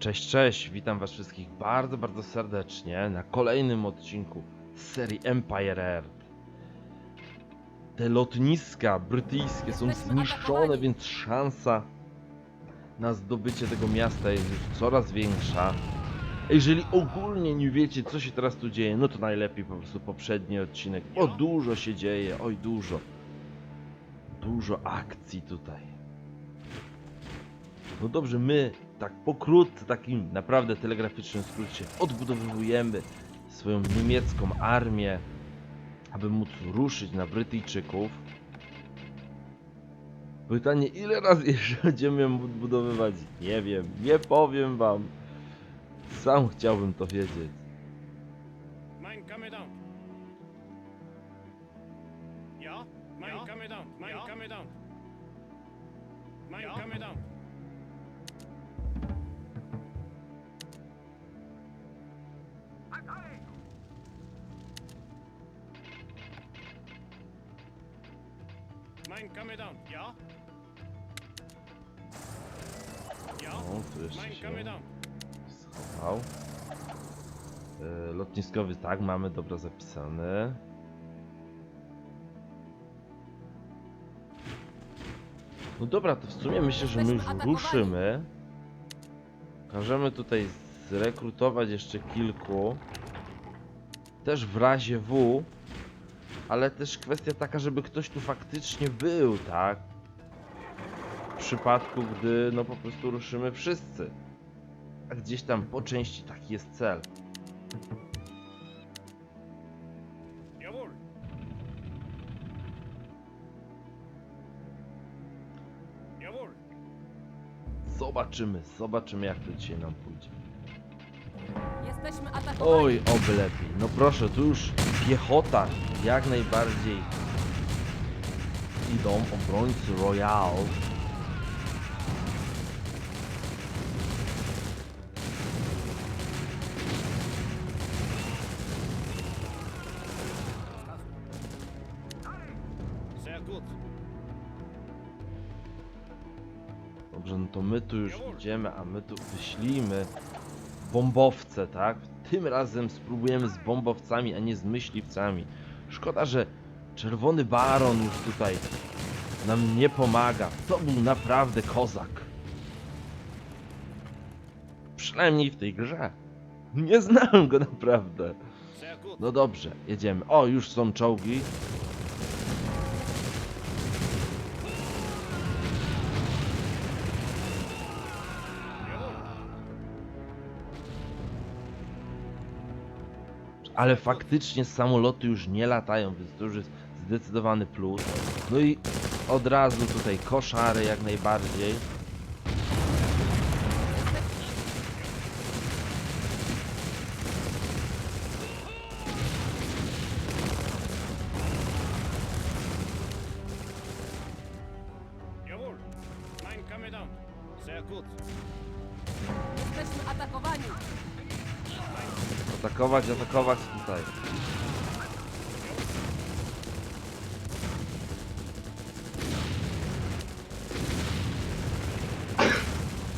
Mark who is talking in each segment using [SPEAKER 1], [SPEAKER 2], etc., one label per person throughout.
[SPEAKER 1] Cześć, cześć, witam was wszystkich bardzo, bardzo serdecznie na kolejnym odcinku z serii Empire Earth. Te lotniska brytyjskie są zniszczone, więc szansa na zdobycie tego miasta jest już coraz większa. Jeżeli ogólnie nie wiecie, co się teraz tu dzieje, no to najlepiej po prostu poprzedni odcinek, bo dużo się dzieje, oj dużo. Dużo akcji tutaj. No dobrze, my tak pokrótce, takim naprawdę telegraficznym skrócie odbudowujemy swoją niemiecką armię, aby móc ruszyć na Brytyjczyków. Pytanie, ile razy jeszcze będziemy ją odbudowywać? Nie wiem, nie powiem wam. Sam chciałbym to wiedzieć.
[SPEAKER 2] Mein Kommandant. Ja? Mein Kommandant. Mein Kommandant. Mein Kommandant. Kommandant. Ja? Ja?
[SPEAKER 1] O, tu jeszcze
[SPEAKER 2] Mein
[SPEAKER 1] się
[SPEAKER 2] Kommandant.
[SPEAKER 1] schował. E, Lotniskowy, tak, mamy dobro zapisane. No dobra, to w sumie myślę, że my już ruszymy. Każemy tutaj zrekrutować jeszcze kilku. Też w razie W. Ale też kwestia taka, żeby ktoś tu faktycznie był, tak? W przypadku, gdy no po prostu ruszymy wszyscy. A gdzieś tam po części taki jest cel. Zobaczymy, zobaczymy jak to dzisiaj nam pójdzie.
[SPEAKER 3] Jesteśmy atakowani.
[SPEAKER 1] Oj, oby lepiej. No proszę, tu już piechota jak najbardziej idą obrońcy Royal. Dobrze, no to my tu już idziemy, a my tu wyślijmy bombowce, tak? Tym razem spróbujemy z bombowcami, a nie z myśliwcami. Szkoda, że Czerwony Baron już tutaj nam nie pomaga. To był naprawdę kozak. Przynajmniej w tej grze. Nie znałem go naprawdę. No dobrze, jedziemy. O, już są czołgi. Ale faktycznie samoloty już nie latają, więc to już jest zdecydowany plus. No i od razu tutaj koszary jak najbardziej.
[SPEAKER 3] Jesteśmy atakowani.
[SPEAKER 1] Atakować, atakować tutaj.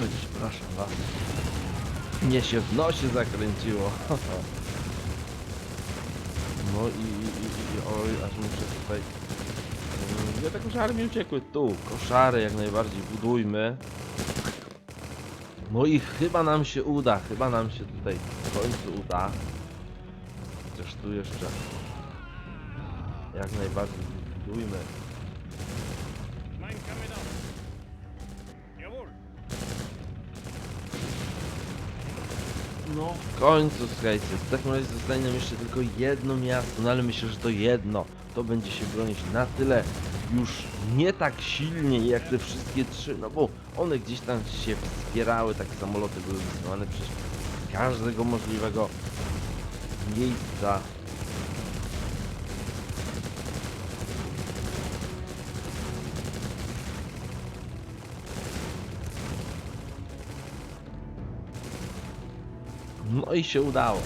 [SPEAKER 1] Oj, przepraszam was. Mnie się w nosie zakręciło. No i, i, i, i oj, aż muszę tutaj... Mm, Gdzie te koszary mi uciekły? Tu, koszary jak najbardziej budujmy. No i chyba nam się uda, chyba nam się tutaj w końcu uda. Chociaż tu jeszcze jak najbardziej.
[SPEAKER 2] Jawohl.
[SPEAKER 1] No w końcu słuchajcie, w takim razie zostanie nam jeszcze tylko jedno miasto, no ale myślę, że to jedno to będzie się bronić na tyle już nie tak silnie jak te wszystkie trzy, no bo one gdzieś tam się wspierały, tak samoloty były wysyłane przez każdego możliwego miejsca. No i się udało.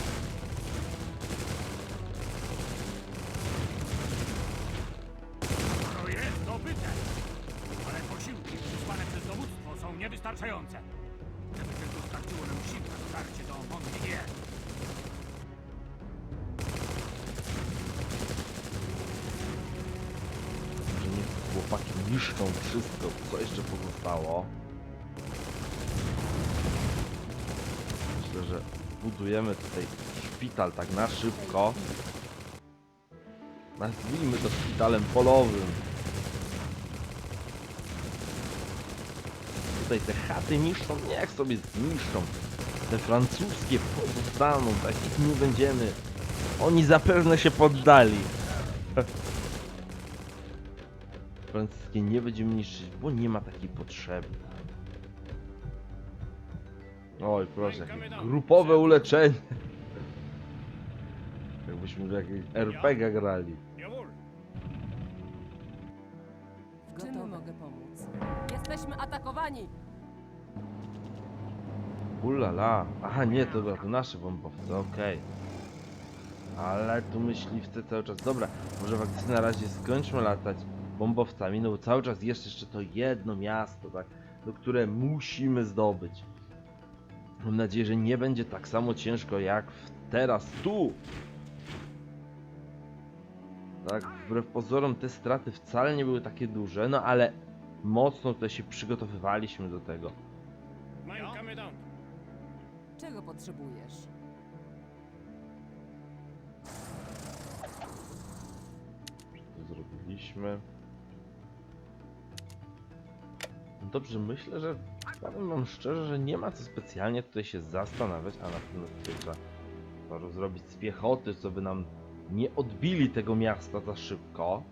[SPEAKER 1] Szpital tak na szybko. Nazwijmy to szpitalem polowym. Tutaj te chaty niszczą, niech sobie zniszczą. Te francuskie pozostaną, takich nie będziemy. Oni zapewne się poddali. Francuskie nie będziemy niszczyć, bo nie ma takiej potrzeby. Oj, proszę, grupowe uleczenie. Jakbyśmy w jakiegoś RPG grali.
[SPEAKER 3] Czym mogę pomóc? Jesteśmy atakowani!
[SPEAKER 1] Ulala. Aha, nie, to, to nasze bombowce, okej. Ale tu myśliwce cały czas. Dobra, może faktycznie na razie skończmy latać bombowcami, no bo cały czas jest jeszcze to jedno miasto, tak, do które musimy zdobyć. Mam nadzieję, że nie będzie tak samo ciężko jak teraz tu. Tak, wbrew pozorom te straty wcale nie były takie duże, no ale mocno tutaj się przygotowywaliśmy do tego.
[SPEAKER 3] Czego potrzebujesz?
[SPEAKER 1] to zrobiliśmy. No Dobrze, myślę, że powiem wam szczerze, że nie ma co specjalnie tutaj się zastanawiać, a na pewno trzeba zrobić z piechoty, co by nam nie odbili tego miasta za szybko.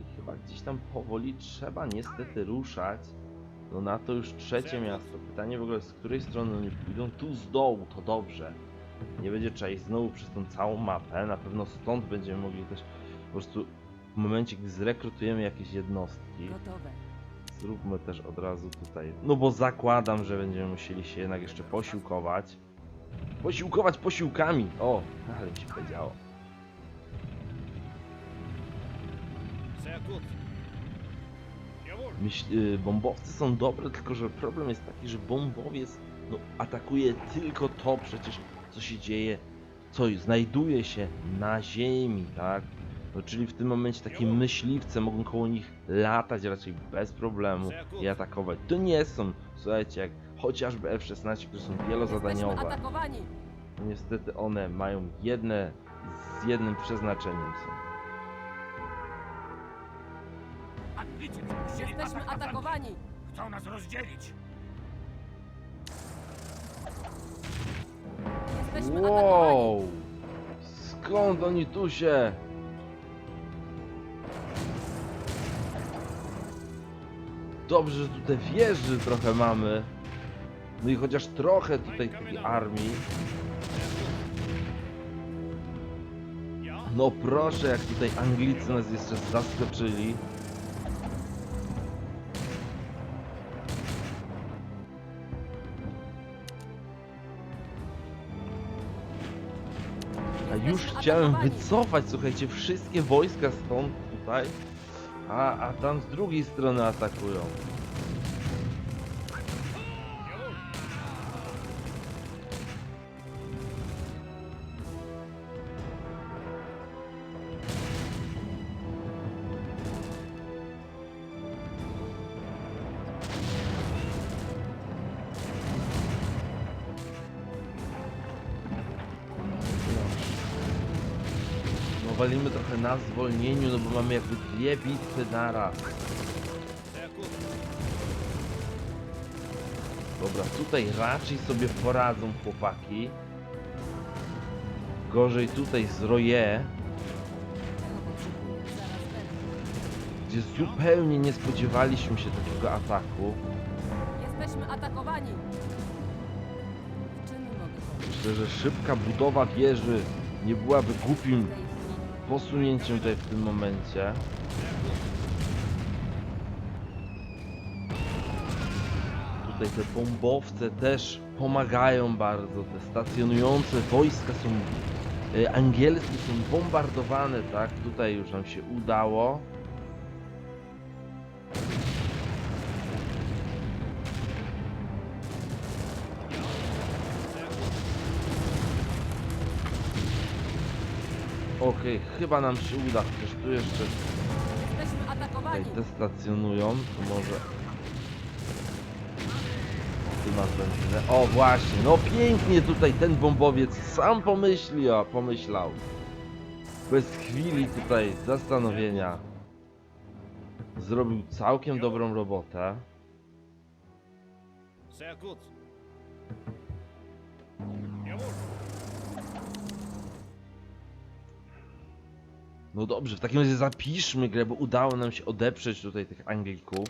[SPEAKER 1] I chyba gdzieś tam powoli trzeba niestety ruszać. No na to już trzecie miasto. Pytanie w ogóle z której strony oni pójdą? Tu z dołu, to dobrze. Nie będzie trzeba iść znowu przez tą całą mapę. Na pewno stąd będziemy mogli też po prostu w momencie, gdy zrekrutujemy jakieś jednostki.
[SPEAKER 3] Gotowe.
[SPEAKER 1] Zróbmy też od razu tutaj. No bo zakładam, że będziemy musieli się jednak jeszcze posiłkować. Posiłkować posiłkami! O, ale mi się powiedziało. Myśl, y, bombowcy są dobre, tylko że problem jest taki, że bombowiec no, atakuje tylko to przecież, co się dzieje, co znajduje się na ziemi, tak? No, czyli w tym momencie takie myśliwce mogą koło nich latać raczej bez problemu i atakować. To nie są, słuchajcie, jak chociażby F-16, które są wielozadaniowe. niestety one mają jedne, z jednym przeznaczeniem są.
[SPEAKER 4] Anglicy
[SPEAKER 3] Jesteśmy
[SPEAKER 4] atak na
[SPEAKER 3] atakowani!
[SPEAKER 4] Chcą nas rozdzielić.
[SPEAKER 3] Jesteśmy atakowani!
[SPEAKER 1] Wow! Skąd oni tu się? Dobrze, że tutaj wieży trochę mamy. No i chociaż trochę tutaj tej armii. No proszę, jak tutaj Anglicy nas jeszcze zaskoczyli. A już chciałem wycofać, słuchajcie, wszystkie wojska stąd tutaj, a, a tam z drugiej strony atakują. Na zwolnieniu, no bo mamy jakby dwie bitwy.
[SPEAKER 2] Sehr gut.
[SPEAKER 1] Dobra, tutaj raczej sobie poradzą chłopaki. Gorzej tutaj z Roje, gdzie zupełnie nie spodziewaliśmy się takiego ataku.
[SPEAKER 3] Jesteśmy atakowani!
[SPEAKER 1] Myślę, że szybka budowa wieży nie byłaby głupim. Posunięciem tutaj w tym momencie. Tutaj te bombowce też pomagają bardzo. Te stacjonujące wojska są e, angielskie, są bombardowane, tak? Tutaj już nam się udało. Okej, chyba nam się uda, chociaż tu jeszcze
[SPEAKER 3] Jesteśmy atakowani! Zaatakowani!
[SPEAKER 1] te stacjonują, to może... Ty masz benzynę. O właśnie, no pięknie tutaj ten bombowiec sam pomyśli, a pomyślał. Bez chwili tutaj zastanowienia. Zrobił całkiem dobrą robotę.
[SPEAKER 2] Sehr gut. Jawohl.
[SPEAKER 1] No dobrze, w takim razie zapiszmy grę, bo udało nam się odeprzeć tutaj tych Anglików.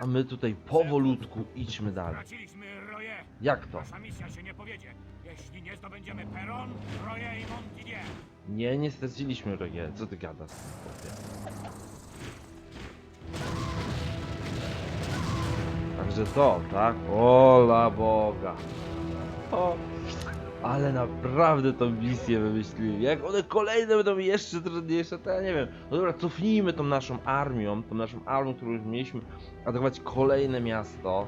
[SPEAKER 1] A my tutaj powolutku idźmy dalej.
[SPEAKER 4] Straciliśmy Roje.
[SPEAKER 1] Jak to?
[SPEAKER 4] Nasza misja się nie powiedzie. Jeśli nie zdobędziemy Peron, Roje i Montdidier.
[SPEAKER 1] Nie, nie straciliśmy Rogie. Co ty gadasz? chłopie? Także to, tak? Ola Boga. O, ale naprawdę tą misję wymyślili. Jak one kolejne będą jeszcze trudniejsze, to ja nie wiem. No dobra, cofnijmy tą naszą armią, tą naszą armią, którą już mieliśmy, atakować kolejne miasto.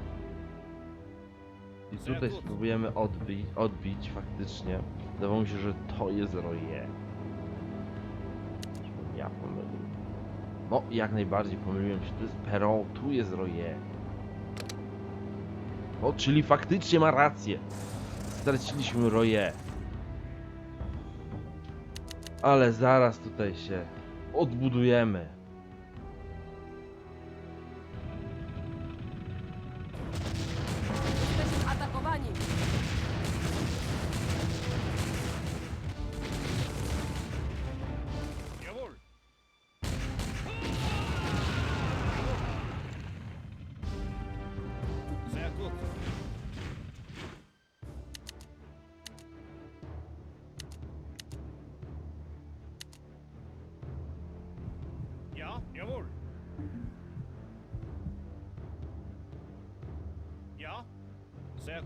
[SPEAKER 1] I tutaj spróbujemy odbić, odbić faktycznie. Wydawało mi się, że to jest Roje. Ja pomylił. No, jak najbardziej pomyliłem się. To jest Perron, tu jest Roje. O, czyli faktycznie ma rację. Straciliśmy Roje. Ale zaraz tutaj się odbudujemy.
[SPEAKER 3] Jesteśmy atakowani!
[SPEAKER 2] Jawohl. Sehr gut.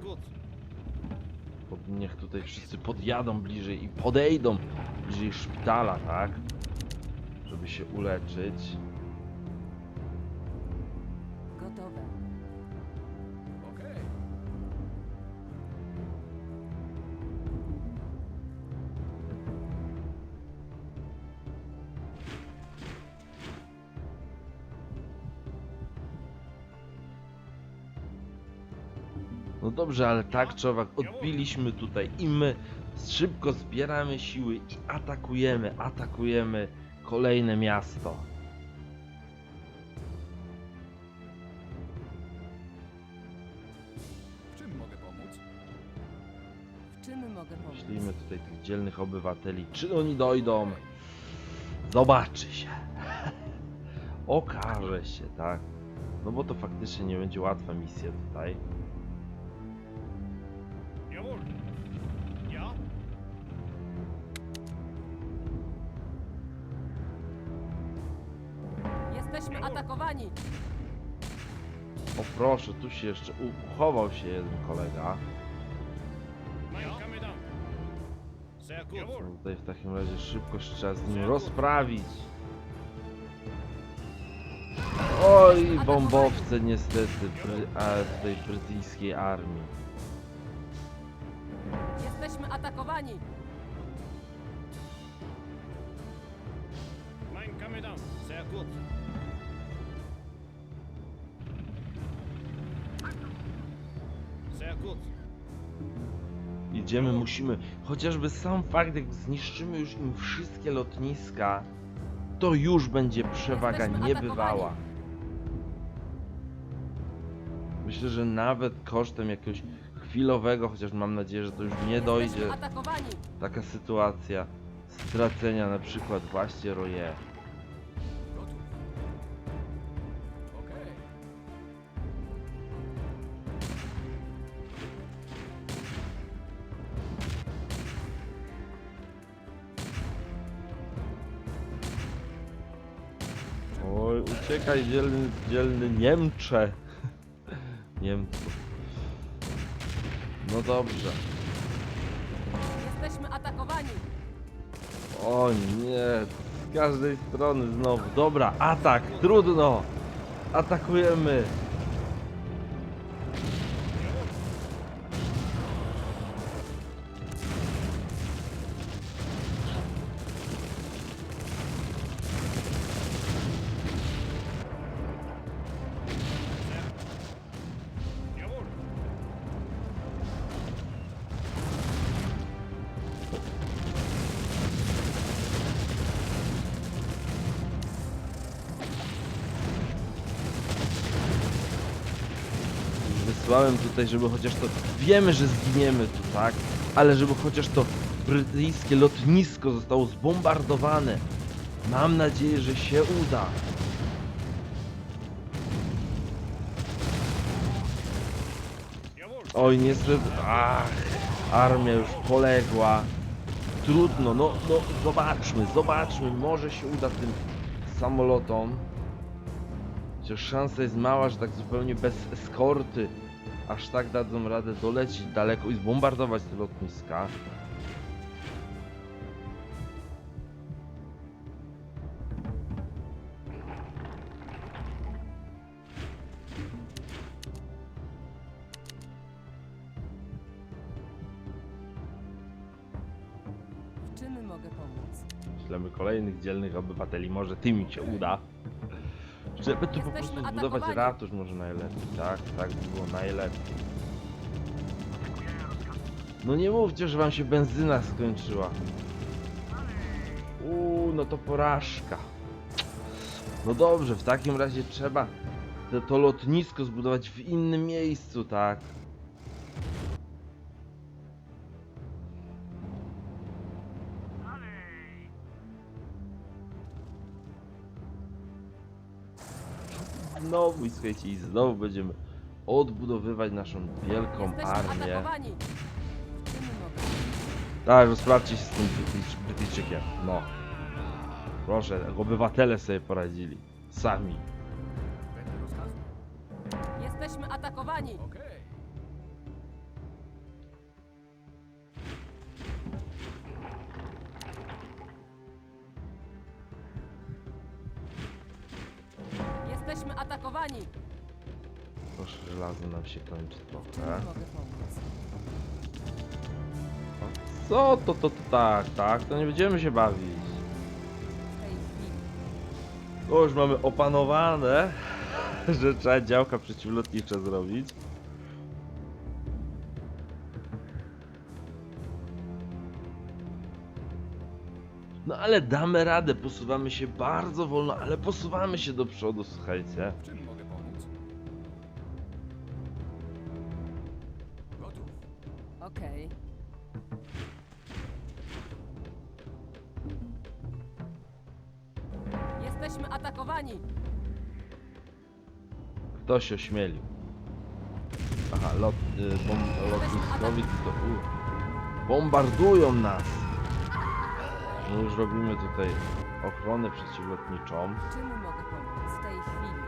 [SPEAKER 2] Gut.
[SPEAKER 1] Pod- Niech tutaj wszyscy podjadą bliżej i podejdą bliżej szpitala, tak? Żeby się uleczyć. No dobrze, ale tak czy owak odbiliśmy tutaj i my szybko zbieramy siły i atakujemy, atakujemy kolejne miasto.
[SPEAKER 4] W czym mogę pomóc?
[SPEAKER 3] W czym mogę pomóc?
[SPEAKER 1] Myślimy tutaj tych dzielnych obywateli, czy oni dojdą? Zobaczy się. Okaże się, tak? No bo to faktycznie nie będzie łatwa misja tutaj.
[SPEAKER 3] Jesteśmy atakowani!
[SPEAKER 1] O proszę, tu się jeszcze uchował się jeden kolega. No Tutaj w takim razie szybko się trzeba z nim rozprawić. Oj, bombowce niestety bry, a, tej brytyjskiej armii.
[SPEAKER 3] Jesteśmy atakowani!
[SPEAKER 2] Mein Kommandant. Sehr gut. Gut.
[SPEAKER 1] Idziemy, musimy. Chociażby sam fakt, jak zniszczymy już im wszystkie lotniska, to już będzie przewaga
[SPEAKER 3] Jesteśmy
[SPEAKER 1] niebywała.
[SPEAKER 3] atakowani.
[SPEAKER 1] Myślę, że nawet kosztem jakiegoś chwilowego, chociaż mam nadzieję, że to już nie dojdzie,
[SPEAKER 3] Jesteśmy atakowani!
[SPEAKER 1] taka sytuacja stracenia na przykład właśnie Roje. Uciekaj dzielny, dzielny Niemcze. Niemców. No dobrze.
[SPEAKER 3] Jesteśmy atakowani!
[SPEAKER 1] O nie, z każdej strony znowu. Dobra, atak, trudno. Atakujemy. Wysłałem tutaj, żeby chociaż to... Wiemy, że zginiemy tu, tak? Ale żeby chociaż to brytyjskie lotnisko zostało zbombardowane. Mam nadzieję, że się uda. Oj, niestety... Ach, armia już poległa. Trudno, no, no, zobaczmy, zobaczmy, może się uda tym samolotom. Chociaż szansa jest mała, że tak zupełnie bez eskorty aż tak dadzą radę dolecieć daleko i zbombardować te lotniska.
[SPEAKER 3] W czym mogę pomóc?
[SPEAKER 1] Ślemy kolejnych dzielnych obywateli, może tym mi się uda. Żeby tu po
[SPEAKER 3] Jesteśmy
[SPEAKER 1] prostu zbudować
[SPEAKER 3] atakowani.
[SPEAKER 1] ratusz może najlepiej, tak? Tak by było najlepiej. No nie mówcie, że wam się benzyna skończyła. Uuu, no to porażka. No dobrze, w takim razie trzeba to, to lotnisko zbudować w innym miejscu, tak? Znowu, i słuchajcie, i znowu będziemy odbudowywać naszą wielką armię. Tak, rozprawcie się z tym Brytyjczy- Brytyjczykiem. No. Proszę, obywatele sobie poradzili. Sami.
[SPEAKER 3] Jesteśmy atakowani!
[SPEAKER 4] Okej.
[SPEAKER 3] Jesteśmy atakowani!
[SPEAKER 1] Proszę, żelazo nam się kończy
[SPEAKER 3] czym
[SPEAKER 1] trochę.
[SPEAKER 3] mogę pomóc?
[SPEAKER 1] Co to, to, to, tak, tak, to nie będziemy się bawić.
[SPEAKER 3] W tej chwili.
[SPEAKER 1] To już mamy opanowane, że trzeba działka przeciwlotnicze zrobić. Ale damy radę, posuwamy się bardzo wolno, ale posuwamy się do przodu, słuchajcie.
[SPEAKER 4] W czym mogę pomóc? Gotów.
[SPEAKER 3] Okej. Jesteśmy atakowani!
[SPEAKER 1] Kto się ośmielił? Aha, lot, y, bom, to... U, bombardują nas! No już robimy tutaj ochronę przeciwlotniczą.
[SPEAKER 3] W czym mogę pomóc? W tej chwili.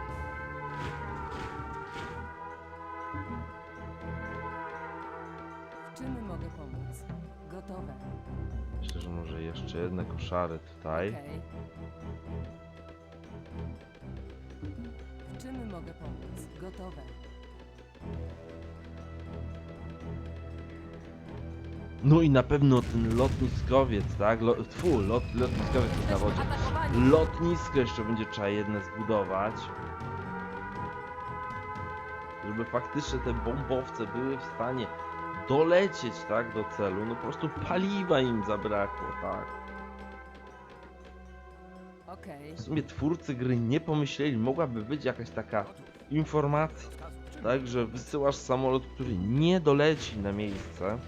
[SPEAKER 3] W czym mogę pomóc? Gotowe.
[SPEAKER 1] Myślę, że może jeszcze jedne koszary tutaj.
[SPEAKER 3] Okej. W czym mogę pomóc? Gotowe.
[SPEAKER 1] No i na pewno ten lotniskowiec, tak? Lo, tfu, lot, lotniskowiec jest na wodzie. Lotnisko jeszcze będzie trzeba jedne zbudować. Żeby faktycznie te bombowce były w stanie dolecieć, tak, do celu. No po prostu paliwa im zabrakło, tak. W sumie twórcy gry nie pomyśleli, mogłaby być jakaś taka informacja, tak, że wysyłasz samolot, który nie doleci na miejsce.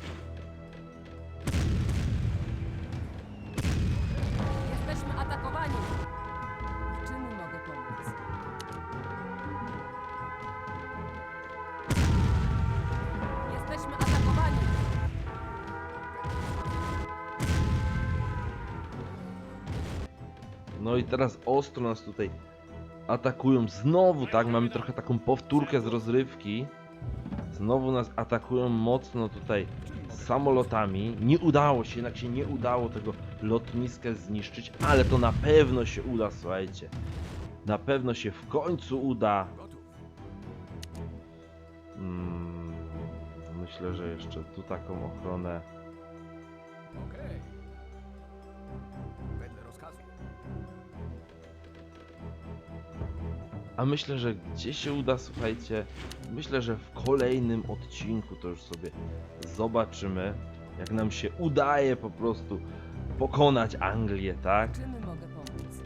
[SPEAKER 1] I teraz ostro nas tutaj atakują. Znowu, tak, mamy trochę taką powtórkę z rozrywki. Znowu nas atakują mocno tutaj samolotami. Nie udało się, jednak się nie udało tego lotniska zniszczyć, ale to na pewno się uda, słuchajcie. Na pewno się w końcu uda.
[SPEAKER 4] Gotów.
[SPEAKER 1] Mm, myślę, że jeszcze tu taką ochronę.
[SPEAKER 4] Okej.
[SPEAKER 1] A myślę, że gdzie się uda, słuchajcie, myślę, że w kolejnym odcinku to już sobie zobaczymy, jak nam się udaje po prostu pokonać Anglię, tak?
[SPEAKER 3] Czym mogę pomóc?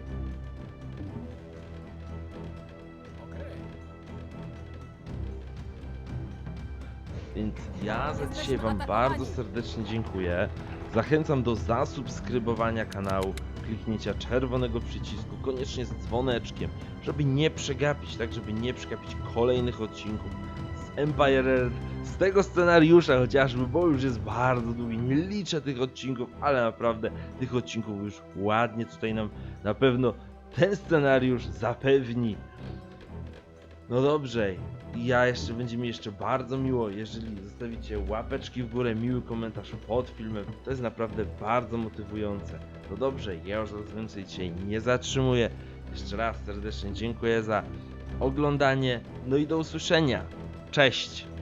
[SPEAKER 1] Więc ja za dzisiaj Wam bardzo serdecznie dziękuję. Zachęcam do zasubskrybowania kanału, kliknięcia czerwonego przycisku, koniecznie z dzwoneczkiem, żeby nie przegapić, tak żeby nie przegapić kolejnych odcinków z Empire z tego scenariusza chociażby, bo już jest bardzo długi, nie liczę tych odcinków, ale naprawdę tych odcinków już ładnie tutaj nam na pewno ten scenariusz zapewni. No dobrze, ja jeszcze będzie mi jeszcze bardzo miło, jeżeli zostawicie łapeczki w górę, miły komentarz pod filmem. To jest naprawdę bardzo motywujące. No dobrze, ja już więcej dzisiaj nie zatrzymuję. Jeszcze raz serdecznie dziękuję za oglądanie. No i do usłyszenia. Cześć!